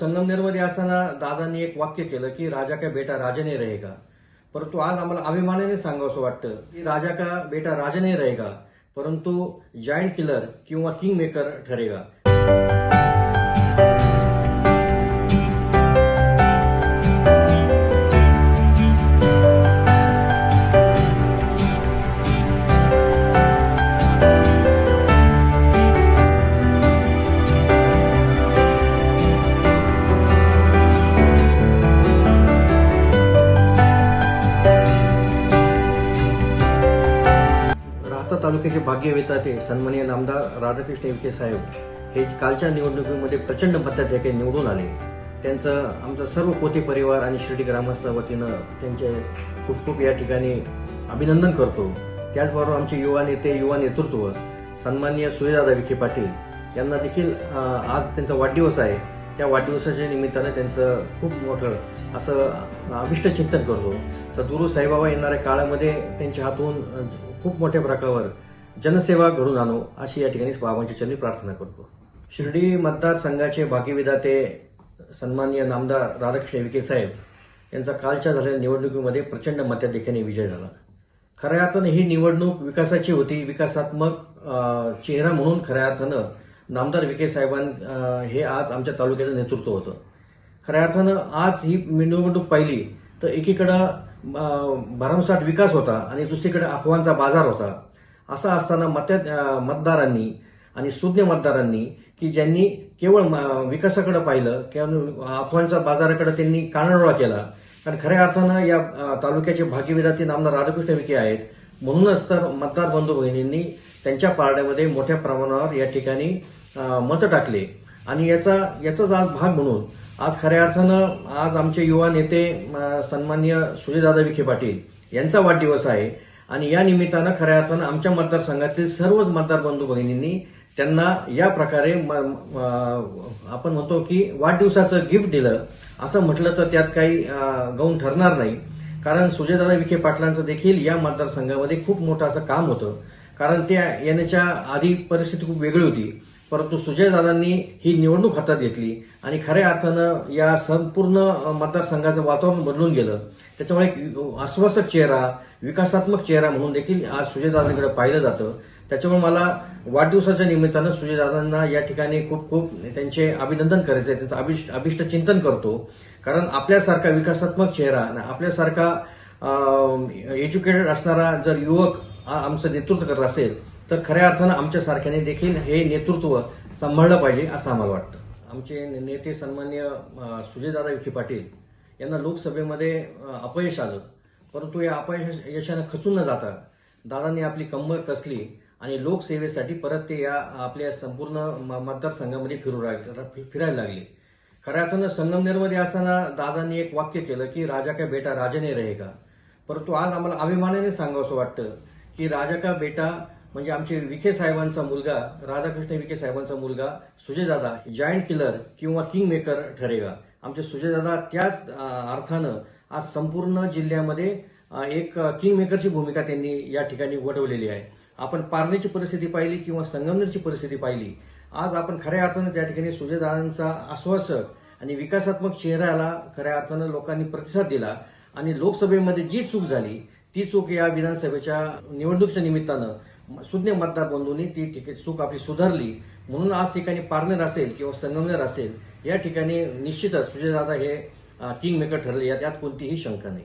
संगमनेरमध्ये असताना दादांनी एक वाक्य केलं की राजा का बेटा राजा नाही रहेगा? परंतु आज आम्हाला अभिमानाने सांगावं वाटतं की राजा का बेटा राजा नाही रहेगा? परंतु जायंट किलर किंवा किंग मेकर ठरेगा. राहता तालुक्याचे भाग्य वेताते सन्मानीय नामदार राधाकृष्ण विखे साहेब हे कालच्या निवडणुकीमध्ये प्रचंड मताधिक्याने निवडून आले. त्यांचं आमचा सर्व पोते परिवार आणि शिर्डी ग्रामस्थ वतीनं त्यांचे खूप खूप या ठिकाणी अभिनंदन करतो. त्याचबरोबर आमचे युवा नेते युवा नेतृत्व सन्माननीय सुजयदादा विखे पाटील यांना देखील आज त्यांचा वाढदिवस आहे. त्या वाढदिवसाच्या निमित्तानं त्यांचं खूप मोठं असं अभिष्ट चिंतन करतो. सद्गुरू साईबाबा येणाऱ्या काळामध्ये त्यांच्या हातून खूप मोठ्या प्रकारावर जनसेवा घडून आणू अशी या ठिकाणी बाबांच्या चरणी प्रार्थना करतो. शिर्डी मतदारसंघाचे भाग्यविधाते सन्माननीय नामदार राधाकृष्ण विखे साहेब यांचा कालच्या झालेल्या निवडणुकीमध्ये प्रचंड मताधिक्याने विजय झाला. खऱ्या अर्थानं ही निवडणूक विकासाची होती विकासात्मक चेहरा म्हणून खऱ्या अर्थानं नामदार विखे साहेबां हे आज आमच्या तालुक्याचं नेतृत्व होतं. खऱ्या अर्थानं आज ही निवडणूक पाहिली तर एकीकडं भरमसाठ विकास होता आणि दुसरीकडे अफवांचा बाजार होता. असं असताना मत मतदारांनी आणि सुज्ञ मतदारांनी की ज्यांनी केवळ विकासाकडे पाहिलं किंवा अफवांच्या बाजाराकडे त्यांनी कानडोळा केला. कारण खऱ्या अर्थानं या तालुक्याचे भाग्यविधाते नामदार राधाकृष्ण विखे आहेत. म्हणूनच तर मतदार बंधू भगिनींनी त्यांच्या पारड्यामध्ये मोठ्या प्रमाणावर या ठिकाणी मतं टाकले. आणि याचा याचाच आज भाग म्हणून आज खऱ्या अर्थानं आज आमचे युवा नेते सन्मान्य सुजयदादा विखे पाटील यांचा वाढदिवस आहे. आणि या निमित्तानं खऱ्या अर्थानं आमच्या मतदारसंघातील सर्वच मतदार बंधू भगिनींनी त्यांना या प्रकारे म- आपण म्हणतो की वाढदिवसाचं गिफ्ट दिलं. असं म्हटलं तर त्यात काही गौण ठरणार नाही. कारण सुजयदादा विखे पाटलांचं देखील या मतदारसंघामध्ये खूप मोठं असं काम होतं. कारण त्या येण्याच्या आधी परिस्थिती खूप वेगळी होती. परंतु सुजयदादांनी ही निवडणूक हातात घेतली आणि खऱ्या अर्थानं या संपूर्ण मतदारसंघाचं वातावरण बदलून गेलं. त्याच्यामुळे एक आश्वासक चेहरा विकासात्मक चेहरा म्हणून देखील आज सुजयदादांकडे पाहिलं जातं. त्याच्यामुळे मला वाढदिवसाच्या निमित्तानं सुजयदादांना या ठिकाणी खूप खूप त्यांचे अभिनंदन करायचं आहे त्यांचं अभिष्ट अभिष्ट चिंतन करतो. कारण आपल्यासारखा विकासात्मक चेहरा आणि आपल्यासारखा एज्युकेटेड असणारा जर युवक आमचं नेतृत्व करत असेल तर खऱ्या अर्थानं आमच्या सारख्याने देखील हे नेतृत्व सांभाळलं पाहिजे असं आम्हाला वाटतं. आमचे नेते सन्मान्य सुजयदादा विखे पाटील यांना लोकसभेमध्ये अपयश आलं. परंतु या अपयश यशानं खचून न जाता दादांनी आपली कंबर कसली आणि लोकसेवेसाठी परत ते या आपल्या संपूर्ण म- मतदारसंघामध्ये फिरू राहिले फिरायला लागले. खऱ्या अर्थानं संगमनेरमध्ये असताना दादांनी एक वाक्य केलं की राजा का बेटा राजाने रहे रहेगा. परंतु आज आम्हाला अभिमानाने सांगावं वाटतं की राजा का बेटा म्हणजे आमचे विखे साहेबांचा मुलगा राधाकृष्ण विखे साहेबांचा मुलगा सुजयदादा जायंट किलर किंवा किंग मेकर ठरेगा. आमचे सुजयदादा त्याच अर्थानं आज संपूर्ण जिल्ह्यामध्ये एक किंग मेकरची भूमिका त्यांनी या ठिकाणी वडवलेली आहे. आपण पारनेची परिस्थिती पाहिली किंवा संगमनेरची परिस्थिती पाहिली आज आपण खऱ्या अर्थानं त्या ठिकाणी सुजयदादांचा आश्वासक आणि विकासात्मक चेहऱ्याला खऱ्या अर्थानं लोकांनी प्रतिसाद दिला आणि लोकसभेमध्ये जी चूक झाली ती चूक या विधानसभेच्या निवडणुकीच्या निमित्तानं सुज्ञ मतदार बंधूंनी ती ठिक- चूक आपली सुधारली. म्हणून आज ठिकाणी पारनेर असेल किंवा संगमनेर असेल या ठिकाणी निश्चितच सुजयदादा हे किंग मेकर ठरले. यात कोणतीही शंका नाही.